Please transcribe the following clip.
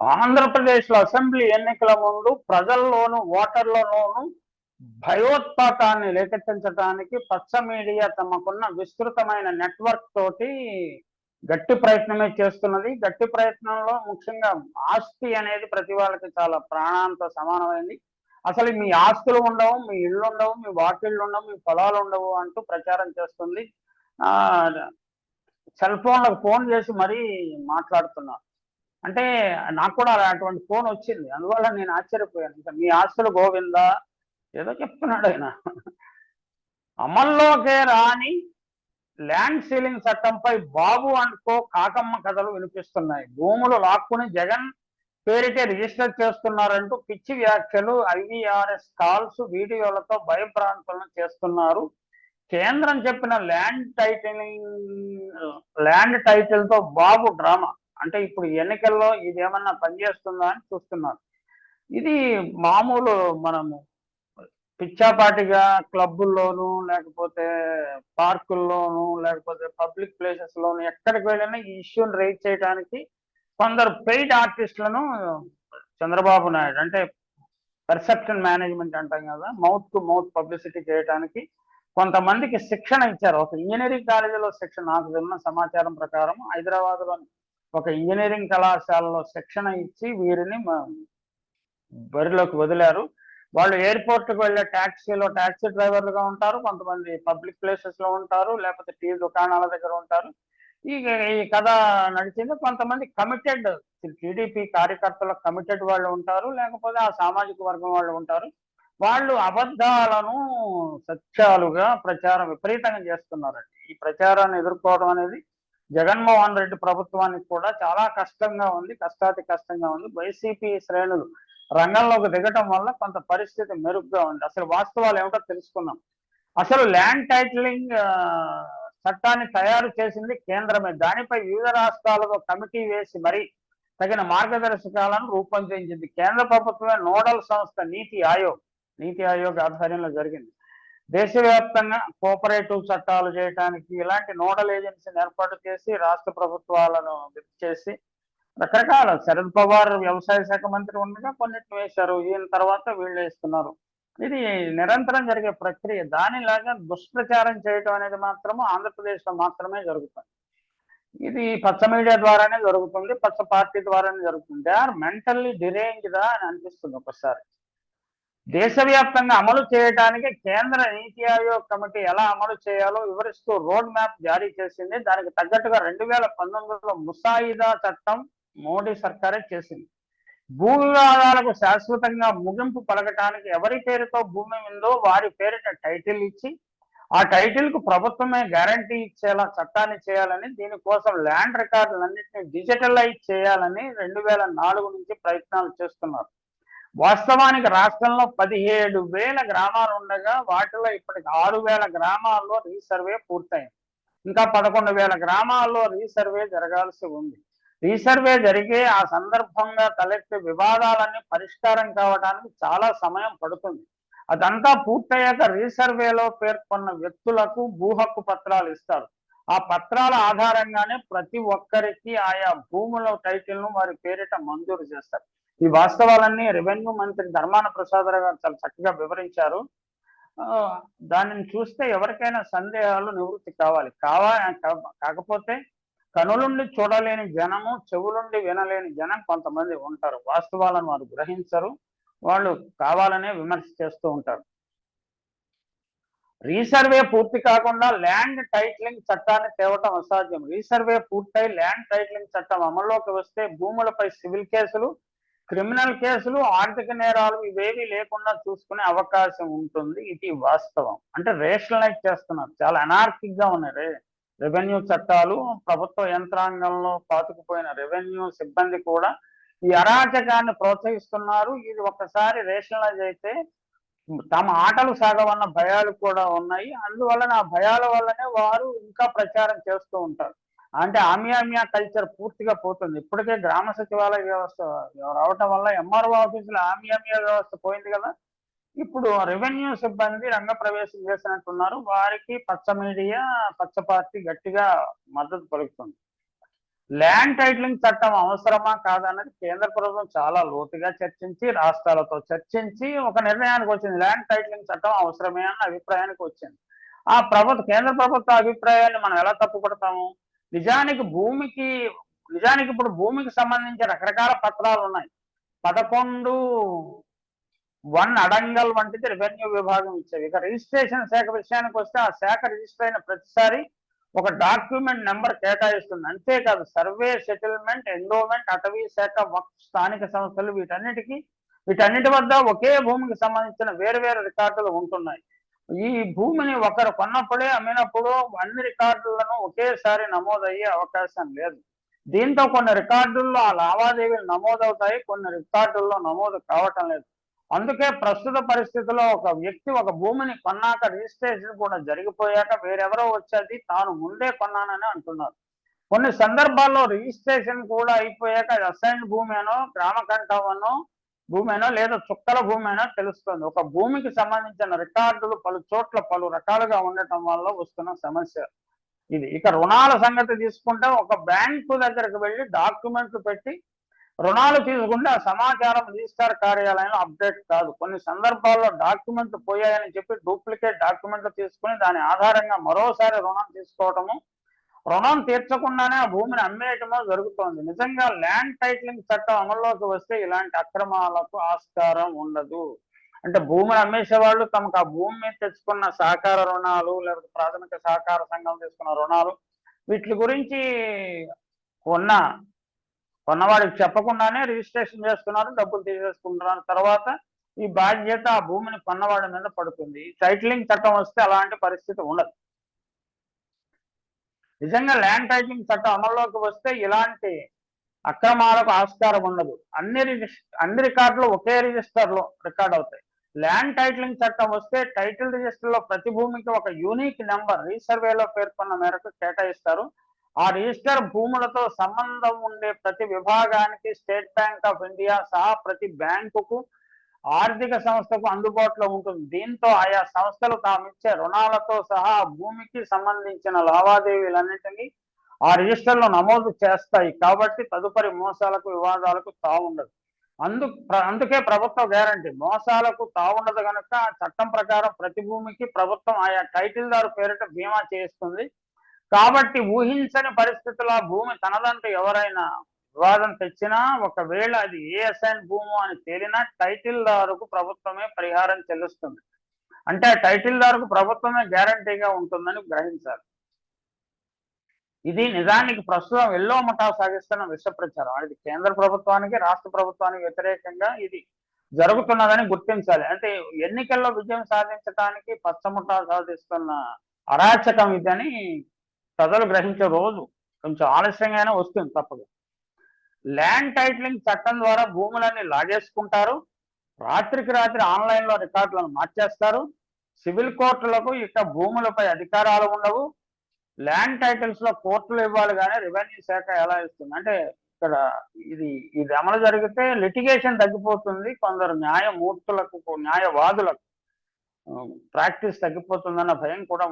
ఆంధ్రప్రదేశ్లో అసెంబ్లీ ఎన్నికల ముందు ప్రజల్లోనూ ఓటర్లలోనూ భయోత్పాతాన్ని రేకెత్తించడానికి పచ్చ మీడియా తమకున్న విస్తృతమైన నెట్వర్క్ తోటి గట్టి ప్రయత్నమే చేస్తున్నది. గట్టి ప్రయత్నంలో ముఖ్యంగా ఆస్తి అనేది ప్రతి వాళ్ళకి చాలా ప్రాణాంతో సమానమైంది. అసలు మీ ఆస్తులు ఉండవు మీ ఇళ్ళు ఉండవు మీ వాకిళ్ళు ఉండవు మీ పొలాలు ఉండవు అంటూ ప్రచారం చేస్తుంది. ఆ సెల్ ఫోన్లకు ఫోన్ చేసి మరీ మాట్లాడుతున్నారు. అంటే నాకు కూడా అటువంటి ఫోన్ వచ్చింది. అందువల్ల నేను ఆశ్చర్యపోయాను. ఇంకా మీ ఆస్తులు గోవిందా? ఏదో చెప్తున్నాడు ఆయన. అమల్లోకే రాని ల్యాండ్ సీలింగ్ చట్టంపై బాబు అనుకో కాకమ్మ కథలు వినిపిస్తున్నాయి. భూములు లాక్కుని జగన్ పేరిటే రిజిస్టర్ చేస్తున్నారంటూ పిచ్చి వ్యాఖ్యలు ఐవీఆర్ఎస్ కాల్స్ వీడియోలతో భయభ్రాంతులను చేస్తున్నారు. కేంద్రం చెప్పిన ల్యాండ్ టైటిలింగ్ ల్యాండ్ టైటిల్తో బాబు డ్రామా. అంటే ఇప్పుడు ఎన్నికల్లో ఇది ఏమన్నా పనిచేస్తుందా అని చూస్తున్నారు. ఇది మామూలు మనము పిచ్చాపాటిగా క్లబ్బుల్లోనూ లేకపోతే పార్కుల్లోనూ లేకపోతే పబ్లిక్ ప్లేసెస్ లోను ఎక్కడికి వెళ్ళినా ఈ ఇష్యూని రేజ్ చేయడానికి కొందరు పెయిడ్ ఆర్టిస్టులను చంద్రబాబు నాయుడు అంటే పర్సెప్షన్ మేనేజ్మెంట్ అంటాం కదా మౌత్ టు మౌత్ పబ్లిసిటీ చేయడానికి కొంతమందికి శిక్షణ ఇచ్చారు. ఒక ఇంజనీరింగ్ కాలేజీలో శిక్షణ నాకు ఉన్న సమాచారం ప్రకారం హైదరాబాద్లోని ఒక ఇంజనీరింగ్ కళాశాలలో శిక్షణ ఇచ్చి వీరిని బరిలోకి వదిలారు. వాళ్ళు ఎయిర్పోర్ట్కి వెళ్ళే ట్యాక్సీలో ట్యాక్సీ డ్రైవర్లుగా ఉంటారు కొంతమంది పబ్లిక్ ప్లేసెస్లో ఉంటారు లేకపోతే టీ దుకాణాల దగ్గర ఉంటారు. ఈ ఈ కథ నడిచింది. కొంతమంది కమిటెడ్ టీడీపీ కార్యకర్తల కమిటెడ్ వాళ్ళు ఉంటారు లేకపోతే ఆ సామాజిక వర్గం వాళ్ళు ఉంటారు. వాళ్ళు అబద్ధాలను సత్యాలుగా ప్రచారం విపరీతంగా చేస్తున్నారండి. ఈ ప్రచారాన్ని ఎదుర్కోవడం అనేది జగన్మోహన్ రెడ్డి ప్రభుత్వానికి కూడా చాలా కష్టంగా ఉంది కష్టాతి కష్టంగా ఉంది. వైసీపీ శ్రేణులు రంగంలోకి దిగటం వల్ల కొంత పరిస్థితి మెరుగ్గా ఉంది. అసలు వాస్తవాలు ఏమిటో తెలుసుకున్నాం అసలు ల్యాండ్ టైటిలింగ్ చట్టాన్ని తయారు చేసింది కేంద్రమే. దానిపై వివిధ రాష్ట్రాలతో కమిటీ వేసి మరి తగిన మార్గదర్శకాలను రూపొందించింది కేంద్ర ప్రభుత్వమే. నోడల్ సంస్థ నీతి ఆయోగ్. నీతి ఆయోగ్ ఆధ్వర్యంలో జరిగింది. దేశవ్యాప్తంగా కోఆపరేటివ్ చట్టాలు చేయడానికి ఇలాంటి నోడల్ ఏజెన్సీని ఏర్పాటు చేసి రాష్ట్ర ప్రభుత్వాలను గుర్తు చేసి రకరకాల శరద్ పవార్ వ్యవసాయ శాఖ మంత్రి ఉండగా కొన్నిటిని వేశారు. ఈయన తర్వాత వీళ్ళు వేస్తున్నారు. ఇది నిరంతరం జరిగే ప్రక్రియ. దానిలాగా దుష్ప్రచారం చేయటం అనేది మాత్రము ఆంధ్రప్రదేశ్లో మాత్రమే జరుగుతుంది. ఇది పచ్చ మీడియా ద్వారానే జరుగుతుంది పచ్చ పార్టీ ద్వారానే జరుగుతుంది. దే ఆర్ మెంటల్లీ డిరేంజ్డా అని అనిపిస్తుంది ఒకసారి. దేశవ్యాప్తంగా అమలు చేయడానికి కేంద్ర నీతి ఆయోగ్ కమిటీ ఎలా అమలు చేయాలో వివరిస్తూ రోడ్ మ్యాప్ జారీ చేసింది. దానికి తగ్గట్టుగా రెండు వేల పంతొమ్మిదిలో ముసాయిదా చట్టం మోడీ సర్కారే చేసింది. భూ వివాదాలకు శాశ్వతంగా ముగింపు పలకటానికి ఎవరి పేరుతో భూమి ఉందో వారి పేరిట టైటిల్ ఇచ్చి ఆ టైటిల్కు ప్రభుత్వమే గ్యారంటీ ఇచ్చేలా చట్టాన్ని చేయాలని దీనికోసం ల్యాండ్ రికార్డులన్నింటినీ డిజిటలైజ్ చేయాలని రెండు వేల నాలుగు నుంచి ప్రయత్నాలు చేస్తున్నారు. వాస్తవానికి రాష్ట్రంలో పదిహేడు వేల గ్రామాలు ఉండగా వాటిలో ఇప్పటికి ఆరు వేల గ్రామాల్లో రీసర్వే పూర్తయింది. ఇంకా పదకొండు వేల గ్రామాల్లో రీసర్వే జరగాల్సి ఉంది. రీసర్వే జరిగే ఆ సందర్భంగా తలెత్తే వివాదాలన్నీ పరిష్కారం కావడానికి చాలా సమయం పడుతుంది. అదంతా పూర్తయ్యాక రీసర్వేలో పేర్కొన్న వ్యక్తులకు భూ హక్కు పత్రాలు ఇస్తారు. ఆ పత్రాల ఆధారంగానే ప్రతి ఒక్కరికి ఆయా భూముల టైటిల్ను వారి పేరిట మంజూరు చేస్తారు. ఈ వాస్తవాలన్నీ రెవెన్యూ మంత్రి ధర్మాన ప్రసాదరావు గారు చాలా చక్కగా వివరించారు. దానిని చూస్తే ఎవరికైనా సందేహాలు నివృత్తి కావాలి. కావా కాకపోతే కనులుండి చూడలేని జనము చెవులుండి వినలేని జనం కొంతమంది ఉంటారు. వాస్తవాలను వారు గ్రహించరు. వాళ్ళు కావాలనే విమర్శ చేస్తూ ఉంటారు. రీసర్వే పూర్తి కాకుండా ల్యాండ్ టైటిలింగ్ చట్టాన్ని తేవటం అసాధ్యం. రీసర్వే పూర్తయి ల్యాండ్ టైటిలింగ్ చట్టం అమల్లోకి వస్తే భూములపై సివిల్ కేసులు క్రిమినల్ కేసులు ఆర్థిక నేరాలు ఇవేవి లేకుండా చూసుకునే అవకాశం ఉంటుంది. ఇది వాస్తవం. అంటే రేషనలైజ్ చేస్తున్నారు. చాలా అనార్కిక్గా ఉన్నాయి రెవెన్యూ చట్టాలు ప్రభుత్వ యంత్రాంగంలో పాతుకుపోయిన రెవెన్యూ సిబ్బంది కూడా ఈ అరాచకాన్ని ప్రోత్సహిస్తున్నారు. ఇది ఒకసారి రేషనలైజ్ అయితే తమ ఆటలు సాగవన్న భయాలు కూడా ఉన్నాయి. అందువలన ఆ భయాల వల్లనే వారు ఇంకా ప్రచారం చేస్తూ ఉంటారు. అంటే ఆమ్యామ్యా కల్చర్ పూర్తిగా పోతుంది. ఇప్పటికే గ్రామ సచివాలయ వ్యవస్థ రావటం వల్ల ఎంఆర్ఓ ఆఫీసులో ఆమ్యామ్యా వ్యవస్థ పోయింది కదా. ఇప్పుడు రెవెన్యూ సిబ్బంది రంగప్రవేశం చేసినట్టున్నారు. వారికి పచ్చ మీడియా పచ్చ పార్టీ గట్టిగా మద్దతు పలుకుతుంది. ల్యాండ్ టైటిలింగ్ చట్టం అవసరమా కాదన్నది కేంద్ర ప్రభుత్వం చాలా లోతుగా చర్చించి రాష్ట్రాలతో చర్చించి ఒక నిర్ణయానికి వచ్చింది. ల్యాండ్ టైటిలింగ్ చట్టం అవసరమే అన్న అభిప్రాయానికి వచ్చింది. ఆ ప్రభుత్వ కేంద్ర ప్రభుత్వ అభిప్రాయాన్ని మనం ఎలా తప్పుపడతాము? నిజానికి భూమికి నిజానికి ఇప్పుడు భూమికి సంబంధించి రకరకాల పత్రాలు ఉన్నాయి. పదకొండు వన్ అడంగల్ వంటిది రెవెన్యూ విభాగం ఇచ్చేది ఇక రిజిస్ట్రేషన్ శాఖ విషయానికి వస్తే ఆ శాఖ రిజిస్టర్ అయిన ప్రతిసారి ఒక డాక్యుమెంట్ నెంబర్ కేటాయిస్తుంది. అంతేకాదు సర్వే సెటిల్మెంట్ ఎండోమెంట్ అటవీ శాఖ స్థానిక సంస్థలు వీటన్నిటికీ వీటన్నిటి వద్ద ఒకే భూమికి సంబంధించిన వేరు వేరు రికార్డులు ఉంటున్నాయి. ఈ భూమిని ఒకరు కొన్నప్పుడే అమ్మినప్పుడు అన్ని రికార్డులను ఒకేసారి నమోదయ్యే అవకాశం లేదు. దీంతో కొన్ని రికార్డుల్లో ఆ లావాదేవీలు నమోదవుతాయి కొన్ని రికార్డుల్లో నమోదు కావటం లేదు. అందుకే ప్రస్తుత పరిస్థితిలో ఒక వ్యక్తి ఒక భూమిని కొన్నాక రిజిస్ట్రేషన్ కూడా జరిగిపోయాక వేరెవరో వచ్చేది తాను ముందే కొన్నానని అంటున్నారు. కొన్ని సందర్భాల్లో రిజిస్ట్రేషన్ కూడా అయిపోయాక అసైన్ భూమి అనో గ్రామకంఠమనో భూమి లేదా చుక్కల భూమి అయినా తెలుస్తుంది. ఒక భూమికి సంబంధించిన రికార్డులు పలు చోట్ల పలు రకాలుగా ఉండటం వల్ల వస్తున్న సమస్య ఇది. ఇక రుణాల సంగతి తీసుకుంటే ఒక బ్యాంకు దగ్గరకు వెళ్ళి డాక్యుమెంట్లు పెట్టి రుణాలు తీసుకుంటే ఆ సమాచారం రిజిస్టార్ కార్యాలయంలో అప్డేట్ కాదు. కొన్ని సందర్భాల్లో డాక్యుమెంట్లు పోయాయని చెప్పి డూప్లికేట్ డాక్యుమెంట్లు తీసుకుని దాని ఆధారంగా మరోసారి రుణం తీసుకోవటము రుణం తీర్చకుండానే ఆ భూమిని అమ్మేయటమో జరుగుతోంది. నిజంగా ల్యాండ్ టైటిలింగ్ చట్టం అమల్లోకి వస్తే ఇలాంటి అక్రమాలకు ఆస్కారం ఉండదు. అంటే భూమిని అమ్మేసే వాళ్ళు తమకు ఆ భూమి మీద తెచ్చుకున్న సహకార రుణాలు లేకపోతే ప్రాథమిక సహకార సంఘం తీసుకున్న రుణాలు వీటి గురించి ఉన్న కొన్నవాడికి చెప్పకుండానే రిజిస్ట్రేషన్ చేసుకున్నారు డబ్బులు తీసేసుకుంటున్నారు. తర్వాత ఈ బాధ్యత ఆ భూమిని కొన్నవాడి మీద పడుతుంది. టైటిలింగ్ చట్టం వస్తే అలాంటి పరిస్థితి ఉండదు. నిజంగా ల్యాండ్ టైటిలింగ్ చట్టం అమల్లోకి వస్తే ఇలాంటి అక్రమాలకు ఆస్కారం ఉండదు. అన్ని రిజిస్ అన్ని రికార్డులు ఒకే రిజిస్టర్లో రికార్డ్ అవుతాయి. ల్యాండ్ టైటిలింగ్ చట్టం వస్తే టైటిల్ రిజిస్టర్లో ప్రతి భూమికి ఒక యూనిక్ నెంబర్ రీసర్వేలో పేర్కొన్న మేరకు కేటాయిస్తారు. ఆ రిజిస్టర్ భూములతో సంబంధం ఉండే ప్రతి విభాగానికి స్టేట్ బ్యాంక్ ఆఫ్ ఇండియా సహా ప్రతి బ్యాంకుకు ఆర్థిక సంస్థకు అందుబాటులో ఉంటుంది. దీంతో ఆయా సంస్థలు తామిచ్చే రుణాలతో సహా భూమికి సంబంధించిన లావాదేవీలన్నింటినీ ఆ రిజిస్టర్లో నమోదు చేస్తాయి. కాబట్టి తదుపరి మోసాలకు వివాదాలకు తావుండదు. అందు అందుకే ప్రభుత్వ గ్యారంటీ. మోసాలకు తావుండదు కనుక చట్టం ప్రకారం ప్రతి భూమికి ప్రభుత్వం ఆయా టైటిల్దారు పేరిట బీమా చేస్తుంది కాబట్టి ఊహించని పరిస్థితుల్లో భూమి తనదంటూ ఎవరైనా వివాదం తెచ్చినా ఒకవేళ అది ఏ అసైన్ భూమో అని తేలినా టైటిల్దారుకు ప్రభుత్వమే పరిహారం చెల్లిస్తుంది. అంటే టైటిల్దారుకు ప్రభుత్వమే గ్యారంటీగా ఉంటుందని గ్రహించాలి. ఇది నిజానికి ప్రస్తుతం ఎల్లో మఠా సాగిస్తున్న విష ప్రచారం. అది కేంద్ర ప్రభుత్వానికి రాష్ట్ర ప్రభుత్వానికి వ్యతిరేకంగా ఇది జరుగుతున్నదని గుర్తించాలి. అంటే ఎన్నికల్లో విజయం సాధించడానికి పచ్చముఠా సాధిస్తున్న అరాచకం ఇదని ప్రజలు గ్రహించే రోజు కొంచెం ఆలస్యంగానే వస్తుంది తప్పదు. ల్యాండ్ టైటిలింగ్ చట్టం ద్వారా భూములన్నీ లాగేసుకుంటారు. రాత్రికి రాత్రి ఆన్లైన్లో రికార్డులను మార్చేస్తారు. సివిల్ కోర్టులకు ఇక భూములపై అధికారాలు ఉండవు. ల్యాండ్ టైటిల్స్లో కోర్టులు ఇవ్వాలి కానీ రెవెన్యూ శాఖ ఎలా ఇస్తుంది? అంటే ఇక్కడ ఇది ఇది అమలు జరిగితే లిటిగేషన్ తగ్గిపోతుంది. కొందరు న్యాయమూర్తులకు న్యాయవాదులకు ప్రాక్టీస్ తగ్గిపోతుందన్న భయం కూడా